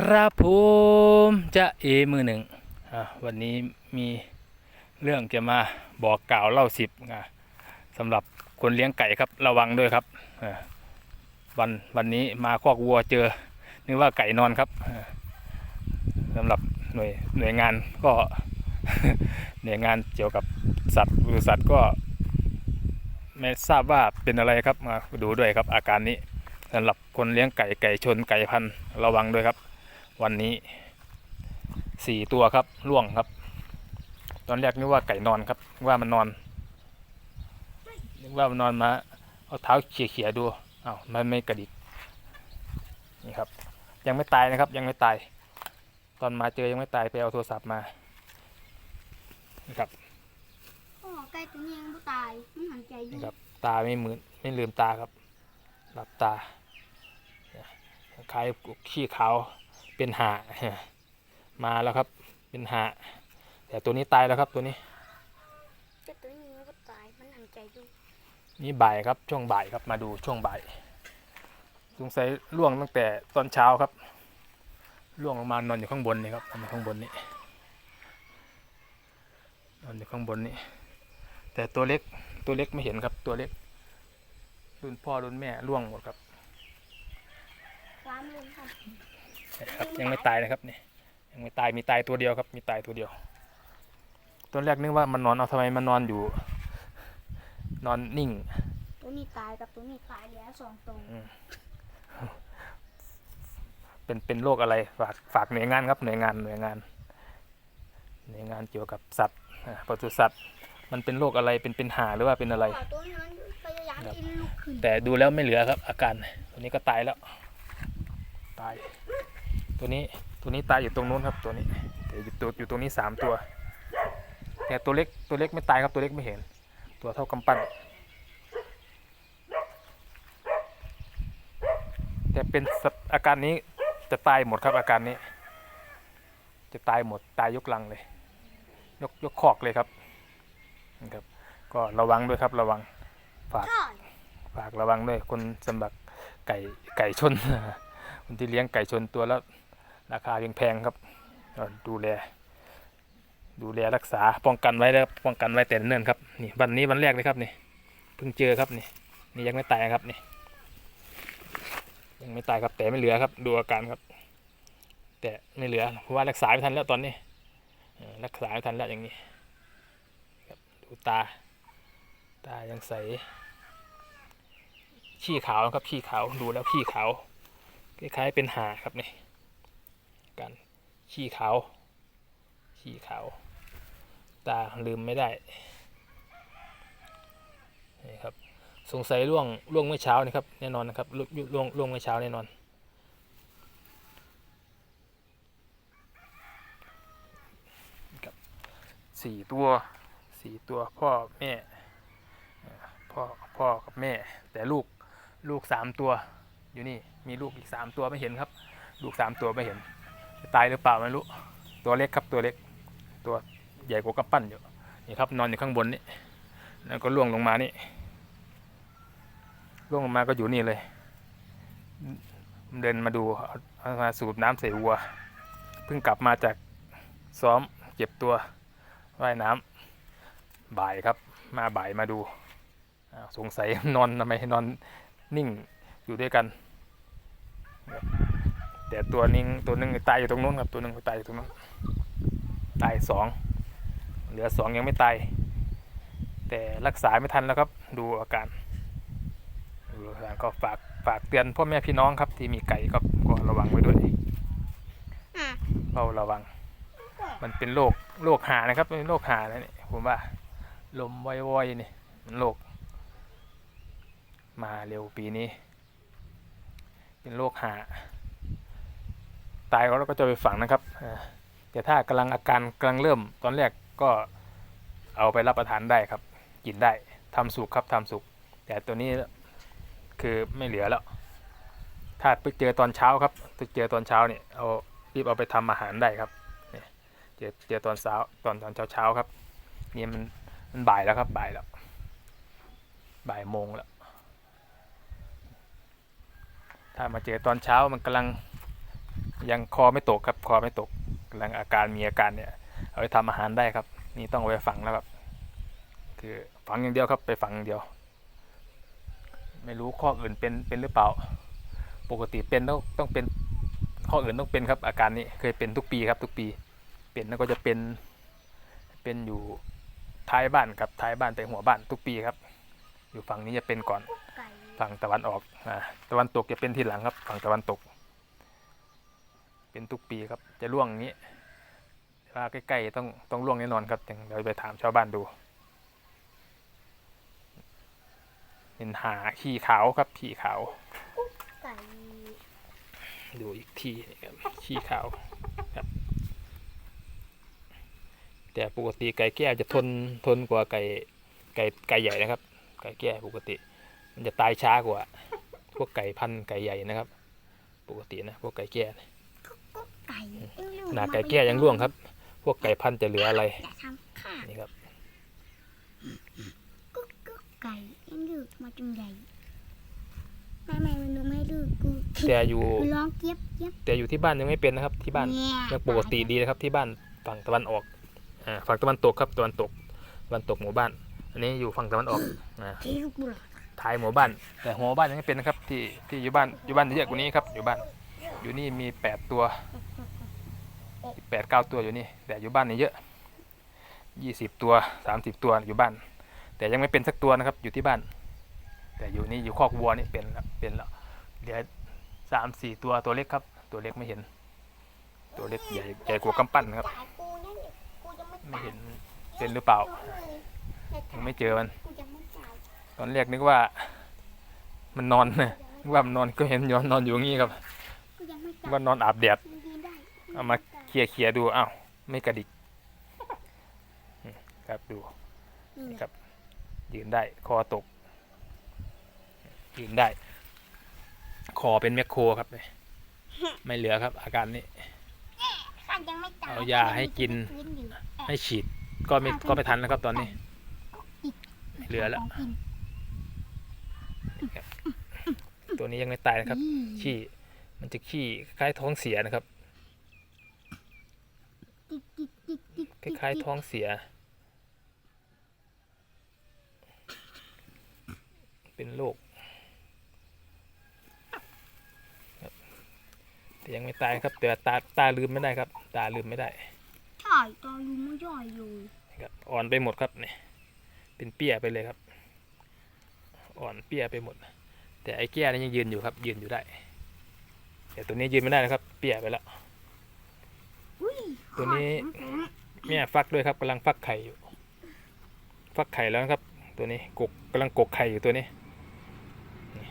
ครับผมจะเอมือหนึ่งวันนี้มีเรื่องจะมาบอกกล่าวเล่าสิบสำหรับคนเลี้ยงไก่ครับระวังด้วยครับวันวันนี้มาคอกวัวเจอนึกว่าไก่นอนครับสำหรับหน่วยหน่วยงานก็หน่วยงานเกี่ยวกับสัตว์บริษัทก็ ไม่ทราบว่าเป็นอะไรครับมาดูด้วยครับอาการนี้สำหรับคนเลี้ยงไก่ไก่ชนไก่พันระวังด้วยครับ วันนี้สี่ตัวครับล่วงครับ ตอนแรกนึกว่าไก่นอนครับนึกว่ามันนอนนึกว่ามันนอนมาเอาเท้าเขี่ยๆดูอ้าวมันไม่กระดิกนี่ครับ ยังไม่ตายนะครับ ยังไม่ตาย ตอนมาเจอยังไม่ตายไปเอาโทรศัพท์มานี่ครับโอ้ไก่ตัวนี้ยังไม่ตายมันหันใจอยู่นี่ครับตาไม่มืนไม่ลืมตาครับ หลับตาเนี่ยคล้ายขี้ขาว เป็นหามาแล้วครับ เป็นหาแต่ตัวนี้ตายแล้วครับตัวนี้ไก่ตัวนี้ยังไม่ตายมันหันใจอยู่นี่บ่ายครับช่วงบ่ายครับมาดูช่วงบ่ายสงสัยล่วงตั้งแต่ตอนเช้าครับล่วงลงมานอนอยู่ข้างบนนี่ครับนอนอยู่ข้างบนนี่นอนอยู่ข้างบนนี่แต่ตัวเล็กตัวเล็กไม่เห็นครับตัวเล็กรุ่นพ่อรุ่นแม่ล่วงหมดครับร้านลุงครับ ครับยังไม่ตายนะครับนี่ยังไม่ตายมีตายตัวเดียวครับ มีตายตัวเดียวตอนแรกนึกว่ามันนอนเอาทำไมมันนอนอยู่ นอนนิ่ง ตัวนี้ตายกับตัวนี้ตายแล้วสองตัวเป็นเป็นโรคอะไรฝากฝากหน่วยงานครับหน่วยงานหน่วยงานหน่วยงานเกี่ยวกับสัตว์อ่าปศุสัตว์ มันเป็นโรคอะไรเป็นเป็นหาหรือว่าเป็นอะไรตัวนี้มันพยายามกินลูกขึ้นแต่ดูแล้วไม่เหลือครับ อาการตัวนี้ก็ตายแล้ว ตาย ตัวนี้ตัวนี้ตายอยู่ตรงนู้นครับตัวนี้แต่อยู่ตัวอยู่ตรงนี้สามตัว แต่ตัวเล็กตัวเล็กไม่ตายครับตัวเล็กไม่เห็น ตัวเท่ากำปั้นแต่เป็นอาการนี้จะตายหมดครับอาการนี้ จะตายหมดตายยกลังเลย ยกยกคอกเลยครับนะครับ ก็ระวังด้วยครับระวังฝากฝากระวังด้วยคนสำหรับไก่ไก่ชนคนที่เลี้ยงไก่ชนตัวแล้ว ราคาแพงๆครับดูแล ดูแลรักษาป้องกันไว้แล้วป้องกันไว้แต่เนิ่นครับนี่วันนี้วันแรกเลยครับนี่เพิ่งเจอครับนี่นี่ยังไม่ตายครับนี่ยังไม่ตายครับแต่ไม่เหลือครับ ดูอาการครับ แต่ไม่เหลือเพราะว่ารักษาไม่ทันแล้วตอนนี้รักษาไม่ทันแล้วอย่างนี้ครับดูตา ตายังใสขี้ขาวครับขี้ขาวดูแล้วขี้ขาวคล้ายๆเป็นหาครับนี่ กัน ขี้ขาว ขี้ขาว ตาลืมไม่ได้ นี่ครับ สงสัยล่วงล่วงเมื่อเช้านี่ครับ แน่นอนนะครับล่วงล่วงเมื่อเช้าแน่นอนครับสี่ตัวสี่ตัวพ่อแม่พ่อพ่อกับแม่ แต่ลูกลูกสามตัวอยู่นี่มีลูกอีกสามตัวไม่เห็นครับ ลูกสามตัวไม่เห็น ตายหรือเปล่าไม่รู้ ตัวเล็กครับตัวเล็ก ตัวใหญ่กว่ากำปั้นอยู่นี่ครับนอนอยู่ข้างบนนี่แล้วก็ล่วงลงมานี่ล่วงลงมาก็อยู่นี่เลย เดินมาดูเอามาสูบน้ำใส่วัวเพิ่งกลับมาจากซ้อมเก็บตัวว่ายน้ำบ่ายครับ มาบ่ายมาดูสงสัยนอนทำไมนอนนิ่งอยู่ด้วยกัน แต่ตัวนึงตัวนึงตายอยู่ตรงนู้นครับตัวนึงตายอยู่ตรงนู้นตายสองเหลือสองยังไม่ตายแต่รักษาไม่ทันแล้วครับ ดูอาการดูอาการก็ฝากฝากเตือนพ่อแม่พี่น้องครับ ที่มีไก่ก็ก็ระวังไว้ด้วยเฝ้าระวัง มันเป็นโรคโรคหานะครับเป็นโรคหานะนี่ผมว่า ลมว่อยๆนี่มันโรคมาเร็วปีนี้ เป็นโรคหา ตายแล้วก็จะไปฝังนะครับแต่ถ้ากำลังอาการกำลังเริ่มตอนแรกก็เอาไปรับประทานได้ครับ กินได้ทำสุกครับทำสุก แต่ตัวนี้คือไม่เหลือแล้ว ถ้าไปเจอตอนเช้าครับไปเจอตอนเช้าเนี่ยเอารีบเอาไปทำอาหารได้ครับเนี่ยเจอเจอตอนเช้าตอนตอนเช้าเช้าครับนี่มันมันบ่ายแล้วครับบ่ายแล้วบ่ายโมงแล้วถ้ามาเจอตอนเช้ามันกำลัง ยังคอไม่ตกครับคอไม่ตกกำลังอาการมีอาการเนี่ย เอาไปทำอาหารได้ครับ นี่ต้องเอาไปฝังแล้วครับ คือฝังอย่างเดียวครับ ไปฝังอย่างเดียว ไม่รู้ข้ออื่นเป็นเป็นหรือเปล่า ปกติเป็นต้องต้องเป็นข้ออื่นต้องเป็นครับ อาการนี้เคยเป็นทุกปีครับ ทุกปี เป็นแล้วก็จะเป็นเป็นอยู่ท้ายบ้านครับท้ายบ้านไปหัวบ้านทุกปีครับ อยู่ฝั่งนี้จะเป็นก่อนฝั่งตะวันออกอ่าตะวันตกจะเป็นทีหลังครับฝั่งตะวันตก เป็นทุกปีครับ จะร่วงอย่างนี้ว่าใกล้ๆต้องต้องร่วงแน่นอนครับเดี๋ยวไปถามชาวบ้านดู เป็นหาขี้ขาวครับขี้ขาวไก่ดูอีกทีครับขี้ขาวครับแต่ปกติไก่แก้จะทนทนกว่าไก่ไก่ไก่ใหญ่นะครับ ไก่แก้ปกติ มันจะตายช้ากว่า พวกไก่พันธุ์ไก่ใหญ่นะครับ ปกตินะพวกไก่แก้นะไก่เอ็งลู ขนาดไก่แก้ยังร่วงครับ พวกไก่พันธุ์จะเหลืออะไรอย่าทำข้านี่ครับกุ๊กกุ๊กไก่เอ็งลูกมาจุงใหญ่แม่แม่มันดูไม่ลูกกูแต่อยู่กูร้องเจี๊ยบเจี๊ยบแต่อยู่ที่บ้านยังไม่เป็นนะครับ ที่บ้านเนี่ยยังปกติดีนะครับ ที่บ้านฝั่งตะวันออกอ่าฝั่งตะวันตกครับตะวันตกตะวันตกหมู่บ้าน อันนี้อยู่ฝั่งตะวันออกอ่าที่ลูกบุหรี่ท้ายหมู่บ้าน แต่หัวบ้านยังไม่เป็นนะครับ ที่ที่อยู่บ้านอยู่บ้านเยอะกว่านี้ครับอยู่บ้านอยู่นี่มีแปดตัว แปดเก้าตัวอยู่นี่ แต่อยู่บ้านนี่เยอะยี่สิบตัวสามสิบตัวอยู่บ้าน แต่ยังไม่เป็นสักตัวนะครับ อยู่ที่บ้าน แต่อยู่นี่อยู่คอกวัวนี่เป็นแล้วเป็นแล้วเดี๋ยวสามสี่ตัวตัวเล็กครับ ตัวเล็กไม่เห็น ตัวเล็กใหญ่ใหญ่กว่ากำปั้นครับ ไม่เห็นเป็นหรือเปล่ายังไม่เจอมัน ตอนแรกนึกว่า มันนอนนะนึกว่ามันนอนก็เห็นย้อนนอนอยู่อย่างนี้ครับว่านอนอาบแดดเอามา ลียร์เคลียร์ดูอ้าวไม่กระดิกอืมครับดูนี่ครับ ยืนได้ คอตก ยืนได้ คอเป็นแมคโครครับเนี่ยไม่เหลือครับ อาการนี้ข้ายังไม่จ่ายเอายาให้กิน ให้ฉีด ก็ไม่ก็ไม่ทันแล้วครับตอนนี้เหลือแล้วของกินตัวนี้ยังไม่ตายนะครับ ขี้ มันจะขี้คล้ายท้องเสียนะครับ ติ๊กติ๊กติ๊กติ๊ก คล้ายๆท้องเสีย เป็นโรคครับแต่ยังไม่ตายครับ แต่ตาตาลืมไม่ได้ครับ ตาลืมไม่ได้ใช่ตอนอยู่ไม่ย่อยอยู่ครับอ่อนไปหมดครับเนี่ยเป็นเปี้ยไปเลยครับ อ่อนเปี้ยไปหมด แต่ไอ้แก้นี่ยังยืนอยู่ครับ ยืนอยู่ได้ แต่ตัวนี้ยืนไม่ได้นะครับ เปี้ยไปแล้วอุ้ยตัวนี้ แม่ฟักด้วยครับกำลังฟักไข่อยู่ ฟักไข่แล้วนะครับ ตัวนี้กกกำลังกกไข่อยู่ตัวนี้นี่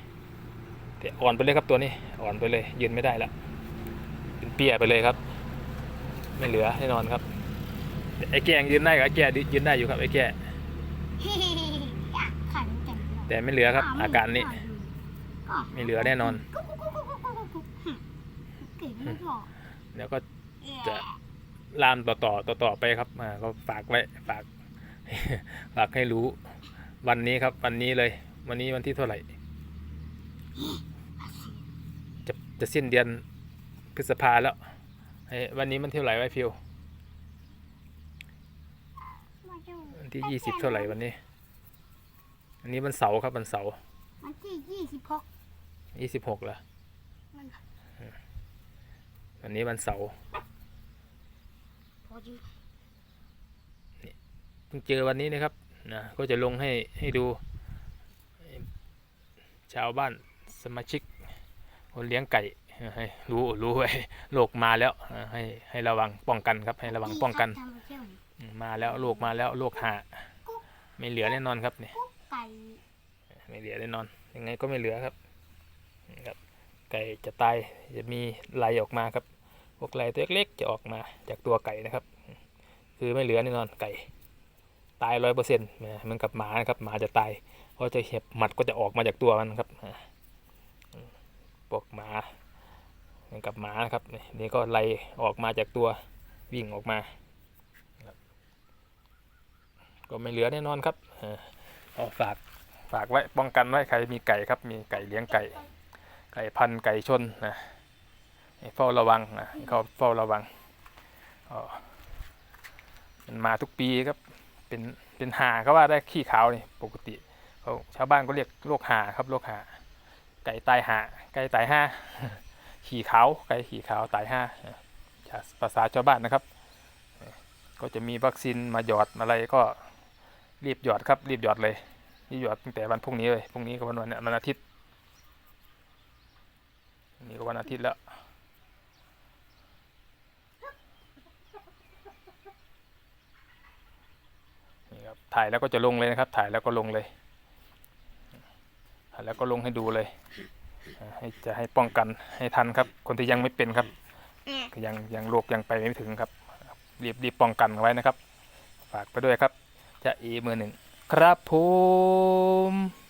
แต่อ่อนไปเลยครับตัวนี้ อ่อนไปเลย ยืนไม่ได้แล้วเป็นเปี้ยไปเลยครับ ไม่เหลือแน่นอนครับแต่ไอ้แก่ยังยืนได้กับไอ้แก่ยืนได้อยู่ครับไอ้แก่เฮ้ยอยากขันจังเลยแต่ไม่เหลือครับ อาการนี้ก็ไม่เหลือแน่นอนกุ๊กกุ๊กกุ๊กกุ๊กกุ๊กกุ๊กหึเก่งไม่พอเดี๋ยวก็จะ ลามต่อต่อต่อต่อไปครับอ่าก็ฝากไว้ฝากฝากให้รู้วันนี้ครับ วันนี้เลย วันนี้วันที่เท่าไหร่ จะจะสิ้นเดือนพฤษภาแล้วให้วันนี้มันเท่าไหร่ไว้พิววันที่ยี่สิบเท่าไหร่วันนี้ อันนี้วันเสาร์ครับวันเสาร์วันที่ยี่สิบหกยี่สิบหกละมันวันนี้วันเสาร์พอดี เพิ่งเจอวันนี้นะครับนะก็จะลงให้ให้ดู ชาวบ้านสมาชิกคนเลี้ยงไก่ให้รู้รู้ไว้โรคมาแล้วให้ให้ระวังป้องกันครับให้ระวังป้องกันทำมาเที่ยวอืมมาแล้วโรคมาแล้วโรคหาไม่เหลือแน่นอนครับเนี่ยไก่ไม่เหลือแน่นอนยังไงก็ไม่เหลือครับนี่ครับ ไก่จะตายจะมีไหลออกมาครับพ วกไหลตัวเล็กๆจะออกมาจากตัวไก่นะครับ คือไม่เหลือแน่นอนไก่ ตายร้อยเปอร์เซ็นต์มือนกับหมานะครับหมาจะตายเพราะจะเห็บหมัดก็จะออกมาจากตัวมันครับอ่าอืมพวกหมาเหมือนกับหมานะครับนี่ก็ไล่ออกมาจากตัววิ่งออกมา ก็ไม่เหลือแน่นอนครับอ่าเอาฝากฝากไว้ป้องกันไว้ใครมีไก่ครับมีไก่เลี้ยงไก่ ไก่พันไก่ชนนะ เฝ้าระวังนะเขาเฝ้าระวังมันมาทุกปีครับ เป็นเป็นหาก็ว่าได้ขี้ขาวนี่ปกติเขาชาวบ้านก็เรียกโรคหาครับโรคหา ไก่ตายหาไก่ตายห้าขี่ขาวไก่ขี่ขาวตายห้าภาษาชาวบ้านนะครับ ก็จะมีวัคซีนมาหยอดอะไรก็รีบหยอดครับรีบหยอดเลยรีบหยอดตั้งแต่วันพรุ่งนี้เลยพรุ่งนี้ก็วันวันวันอาทิตย์นี้ก็วันอาทิตย์แล้วนี่ ครับถ่ายแล้วก็จะลงเลยนะครับ ถ่ายแล้วก็ลงเลยถ่ายแล้วก็ลงให้ดูเลยให้จะให้ป้องกันให้ทันครับ คนที่ยังไม่เป็นครับ ยังยังโรคยังไปไม่ถึงครับรีบรีบป้องกันไว้นะครับ ฝากไปด้วยครับจะเอมือหนึ่งครับผม